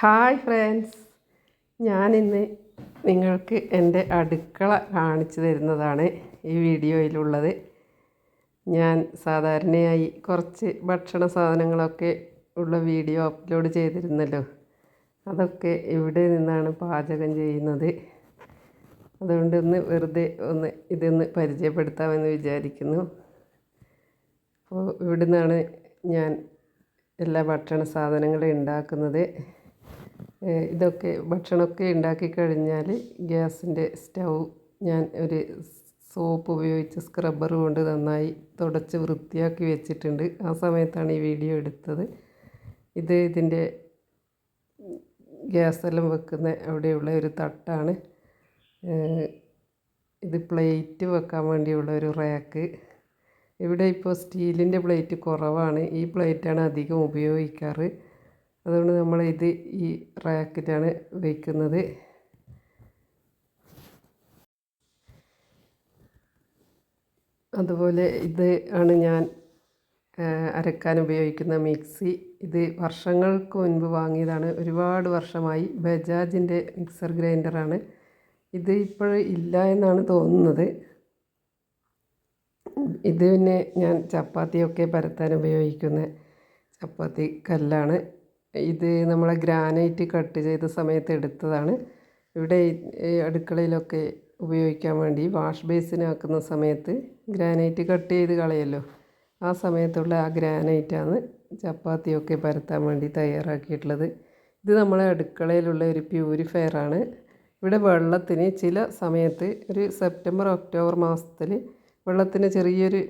Hi friends ഞാനിന്ന് നിങ്ങൾക്ക് എന്റെ അടുക്കള കാണിച്ചു തരുന്നതാണ് ഈ വീഡിയോയിലുള്ളത്. ഞാൻ സാധാരണയായി കുറച്ച് ഭക്ഷണ സാധനങ്ങളൊക്കെ ഉള്ള വീഡിയോ അപ്ലോഡ് ചെയ്തിരുന്നല്ലോ. അതൊക്കെ ഇവിടെ നിന്നാണ് പാചകം ചെയ്യുന്നത്. അതുകൊണ്ട് ഒന്ന് വെറുതെ ഒന്ന് ഇതൊന്ന് പരിചയപ്പെടുത്താമെന്ന് വിചാരിക്കുന്നു. അപ്പോൾ ഇവിടെ നിന്നാണ് ഞാൻ എല്ലാ ഭക്ഷണ സാധനങ്ങളും ഉണ്ടാക്കുന്നത്. ഇതൊക്കെ ഭക്ഷണമൊക്കെ ഉണ്ടാക്കി കഴിഞ്ഞാൽ ഗ്യാസിന്റെ സ്റ്റൗ ഞാൻ ഒരു സോപ്പ് ഉപയോഗിച്ച് സ്ക്രബ്ബർ കൊണ്ട് നന്നായി തുടച്ച് വൃത്തിയാക്കി വെച്ചിട്ടുണ്ട്. ആ സമയത്താണ് ഈ വീഡിയോ എടുത്തത്. ഇത് ഇതിന്റെ ഗ്യാസെല്ലാം വെക്കുന്ന അവിടെയുള്ള ഒരു തട്ടാണ്. ഇത് പ്ലേറ്റ് വെക്കാൻ വേണ്ടിയുള്ള ഒരു റാക്ക്. ഇവിടെ ഇപ്പോൾ സ്റ്റീലിന്റെ പ്ലേറ്റ് കുറവാണ്. ഈ പ്ലേറ്റാണ് അധികം ഉപയോഗിക്കാറ്. അതുകൊണ്ട് നമ്മൾ ഇത് ഈ റാക്കിലാണ് വയ്ക്കുന്നത് അതുപോലെ ഇത് ആണ് ഞാൻ അരക്കാൻ ഉപയോഗിക്കുന്ന മിക്സി. ഇത് വർഷങ്ങൾക്ക് മുൻപ് വാങ്ങിയതാണ്. ഒരുപാട് വർഷമായി ബജാജിന്റെ മിക്സർ ഗ്രൈൻഡറാണ്. ഇത് ഇപ്പോൾ ഇല്ല എന്നാണ് തോന്നുന്നത്. ഇത് പിന്നെ ഞാൻ ചപ്പാത്തിയൊക്കെ പരത്താൻ ഉപയോഗിക്കുന്ന ചപ്പാത്തി കല്ലാണ്. ഇത് നമ്മളെ ഗ്രാനൈറ്റ് കട്ട് ചെയ്ത സമയത്ത് എടുത്തതാണ്. ഇവിടെ അടുക്കളയിലൊക്കെ ഉപയോഗിക്കാൻ വേണ്ടി വാഷ് ബേസിനാക്കുന്ന സമയത്ത് ഗ്രാനൈറ്റ് കട്ട് ചെയ്ത് കളയല്ലോ. ആ സമയത്തുള്ള ആ ഗ്രാനൈറ്റാണ് ചപ്പാത്തിയൊക്കെ പരത്താൻ വേണ്ടി തയ്യാറാക്കിയിട്ടുള്ളത്. ഇത് നമ്മളെ അടുക്കളയിലുള്ള ഒരു പ്യൂരിഫയറാണ് ഇവിടെ വെള്ളത്തിന് ചില സമയത്ത് ഒരു സെപ്റ്റംബർ ഒക്ടോബർ മാസത്തിൽ വെള്ളത്തിന് ചെറിയൊരു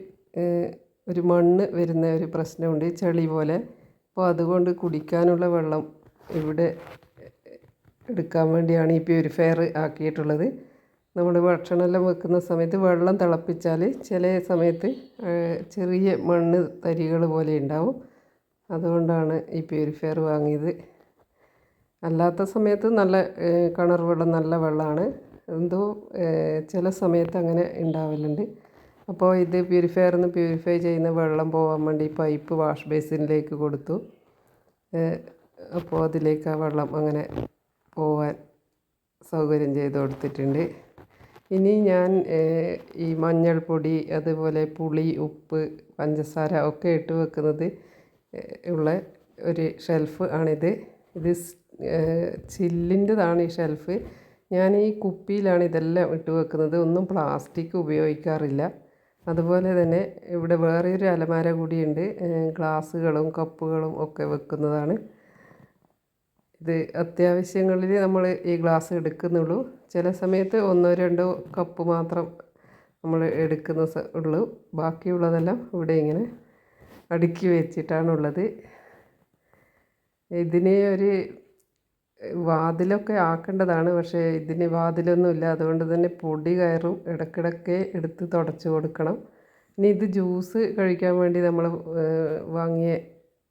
ഒരു മണ്ണ് വരുന്ന ഒരു പ്രശ്നമുണ്ട്. ചെളി പോലെ അപ്പോൾ അതുകൊണ്ട് കുടിക്കാനുള്ള വെള്ളം ഇവിടെ എടുക്കാൻ വേണ്ടിയാണ് ഈ പ്യൂരിഫയർ ആക്കിയിട്ടുള്ളത്. നമ്മൾ ഭക്ഷണമെല്ലാം വെക്കുന്ന സമയത്ത് വെള്ളം തിളപ്പിച്ചാൽ ചില സമയത്ത് ചെറിയ മണ്ണ് തരികൾ പോലെ ഉണ്ടാവും. അതുകൊണ്ടാണ് ഈ പ്യൂരിഫയർ വാങ്ങിയത്. അല്ലാത്ത സമയത്ത് നല്ല കിണർ വെള്ളം നല്ല വെള്ളമാണ്. എന്തോ ചില സമയത്ത് അങ്ങനെ ഉണ്ടാവലുണ്ട്. അപ്പോൾ ഇത് പ്യൂരിഫയറിൽ പ്യൂരിഫൈ ചെയ്യുന്ന വെള്ളം പോകാൻ വേണ്ടി പൈപ്പ് വാഷ് ബേസിനിലേക്ക് കൊടുത്തു. അപ്പോൾ അതിലേക്ക് ആ വെള്ളം അങ്ങനെ പോകാൻ സൗകര്യം ചെയ്ത് കൊടുത്തിട്ടുണ്ട്. ഇനി ഞാൻ ഈ മഞ്ഞൾപ്പൊടി അതുപോലെ പുളി ഉപ്പ് പഞ്ചസാര ഒക്കെ ഇട്ട് വെക്കുന്നത് ഉള്ള ഒരു ഷെൽഫ് ആണിത്. ഇത് ചില്ലിന്റെതാണ് ഈ ഷെൽഫ് ഞാൻ ഈ കുപ്പിയിലാണ് ഇതെല്ലാം ഇട്ട് വെക്കുന്നത്. ഒന്നും പ്ലാസ്റ്റിക് ഉപയോഗിക്കാറില്ല. അതുപോലെ തന്നെ ഇവിടെ വേറെയൊരു അലമാര കൂടിയുണ്ട്. ഗ്ലാസ്സുകളും കപ്പുകളും ഒക്കെ വെക്കുന്നതാണ്. ഇത് അത്യാവശ്യങ്ങളിൽ നമ്മൾ ഈ ഗ്ലാസ് എടുക്കുന്നുള്ളൂ. ചില സമയത്ത് ഒന്നോ രണ്ടോ കപ്പ് മാത്രം നമ്മൾ എടുക്കുന്ന ഉള്ളൂ. ബാക്കിയുള്ളതെല്ലാം ഇവിടെ ഇങ്ങനെ അടുക്കി വെച്ചിട്ടാണുള്ളത്. ഇതിന് ഒരു വാതിലൊക്കെ ആക്കേണ്ടതാണ്. പക്ഷേ ഇതിന് വാതിലൊന്നുമില്ല. അതുകൊണ്ട് തന്നെ പൊടി കയറും. ഇടയ്ക്കിടയ്ക്ക് എടുത്ത് തുടച്ച് കൊടുക്കണം. ഇനി ഇത് ജ്യൂസ് കഴിക്കാൻ വേണ്ടി നമ്മൾ വാങ്ങിയ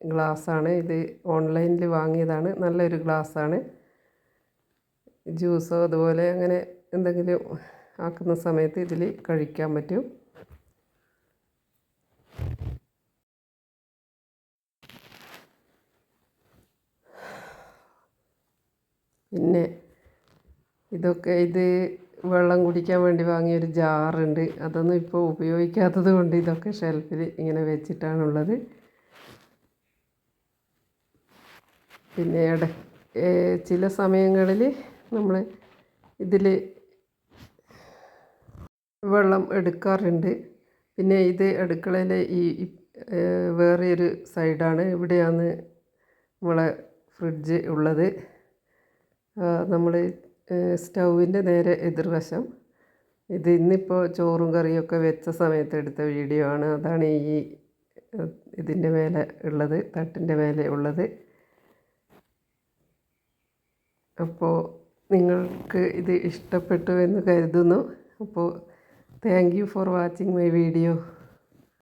ഗ്ലാസ്സാണ്. ഇത് ഓൺലൈനിൽ വാങ്ങിയതാണ്. നല്ലൊരു ഗ്ലാസ്സാണ്. ജ്യൂസോ അതുപോലെ അങ്ങനെ എന്തെങ്കിലും ആക്കുന്ന സമയത്ത് ഇതിൽ കഴിക്കാൻ പറ്റും. പിന്നെ ഇതൊക്കെ ഇത് വെള്ളം കുടിക്കാൻ വേണ്ടി വാങ്ങിയ ഒരു ജാറുണ്ട്. അതൊന്നും ഇപ്പോൾ ഉപയോഗിക്കാത്തത് കൊണ്ട് ഇതൊക്കെ ഷെൽഫിൽ ഇങ്ങനെ വെച്ചിട്ടാണുള്ളത്. പിന്നെ ഇട ചില സമയങ്ങളിൽ നമ്മൾ ഇതിൽ വെള്ളം എടുക്കാറുണ്ട്. പിന്നെ ഇത് അടുക്കളയിലെ ഈ വേറെ ഒരു സൈഡാണ്. ഇവിടെയാണ് നമ്മളെ ഫ്രിഡ്ജ് ഉള്ളത്. നമ്മൾ സ്റ്റൗവിന്റെ നേരെ എതിർവശം. ഇത് ഇന്നിപ്പോൾ ചോറും കറിയൊക്കെ വെച്ച സമയത്ത് എടുത്ത വീഡിയോ ആണ്. അതാണ് ഈ ഇതിന്റെ മേലെ ഉള്ളത് തട്ടിന്റെ മേലെ ഉള്ളത്. അപ്പോൾ നിങ്ങൾക്ക് ഇത് ഇഷ്ടപ്പെട്ടു എന്ന് കരുതുന്നു. അപ്പോൾ thank you for watching my video